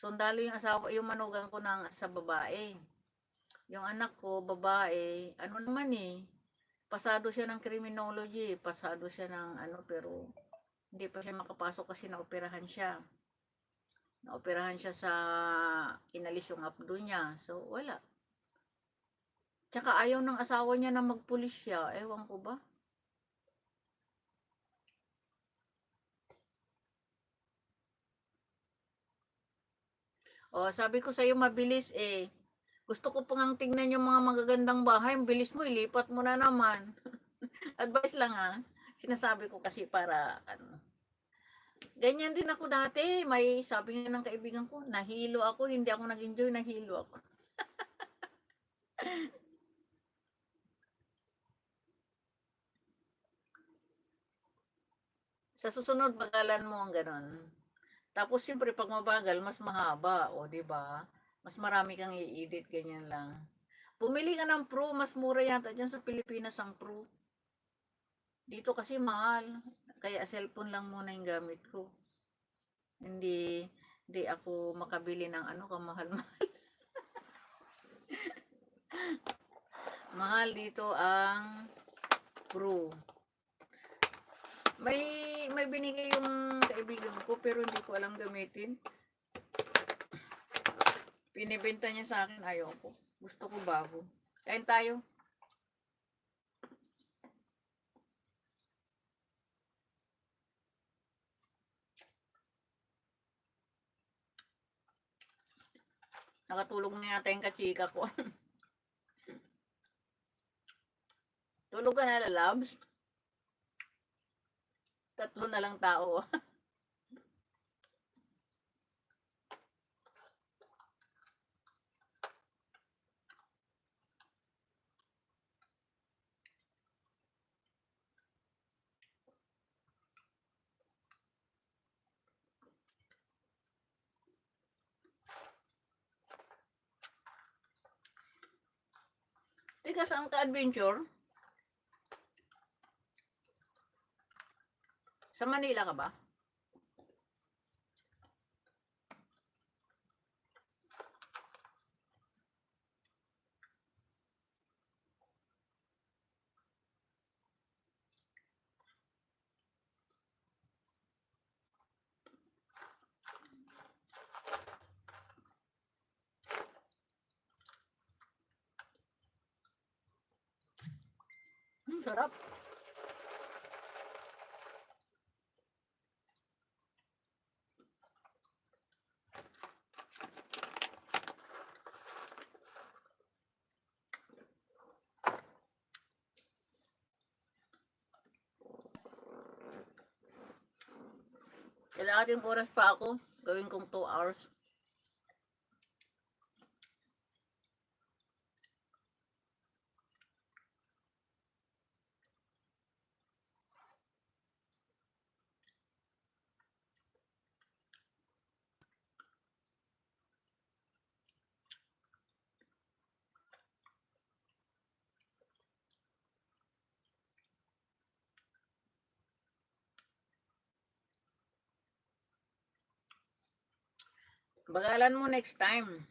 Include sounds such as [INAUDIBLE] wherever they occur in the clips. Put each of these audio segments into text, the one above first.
Sundalo yung asawa, yung manugang ko ng sa babae. Yung anak ko, babae, ano naman eh, pasado siya ng criminology, pasado siya ng ano, pero hindi pa siya makapasok kasi naoperahan siya. Naoperahan siya sa inalis yung abdo niya. So, wala. Tsaka ayaw ng asawa niya na magpulis siya. Ewan ko ba? O, sabi ko sa'yo mabilis eh. Gusto ko pa ngang tingnan yung mga magagandang bahay. Bilis mo, ilipat mo na naman. [LAUGHS] Advice lang ah. Sinasabi ko kasi para ano. Ganyan din ako dati. May sabi nga ng kaibigan ko, nahilo ako, hindi ako nag-enjoy, nahilo ako. [LAUGHS] Sa susunod, bagalan mo ang ganon. Tapos, siyempre, pag mabagal, mas mahaba. O, di ba? Mas marami kang i-edit, ganyan lang. Pumili ka ng Pro, mas mura yata dyan sa Pilipinas ang Pro. Dito kasi mahal. Kaya cellphone lang muna yung gamit ko. Hindi, hindi ako makabili ng ano, kamahal-mahal. [LAUGHS] mahal dito ang Pro. May may binigay yung kaibigan ko pero hindi ko alam gamitin. Pinibenta niya sa akin, ayaw ko. Gusto ko bago. Kain tayo. Nakatulog na yata yung kachika ko. [LAUGHS] Tulog ka na, lalabs? Tatlo na lang tao. [LAUGHS] Teka, saan ka Sa Manila ka ba? Sarap. Kailangan oras pa ako. Gawin kong 2 hours. Bagalan mo next time.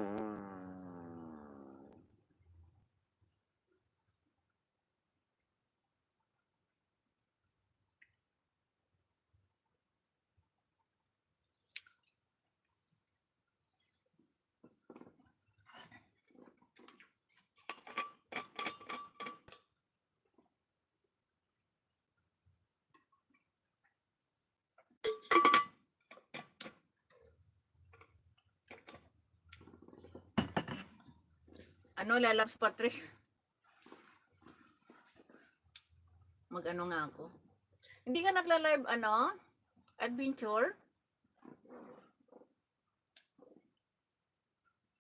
Mm-hmm. Ano, lalabs Patrice? Mag-ano nga ako. Hindi ka nagla-live, ano? Adventure?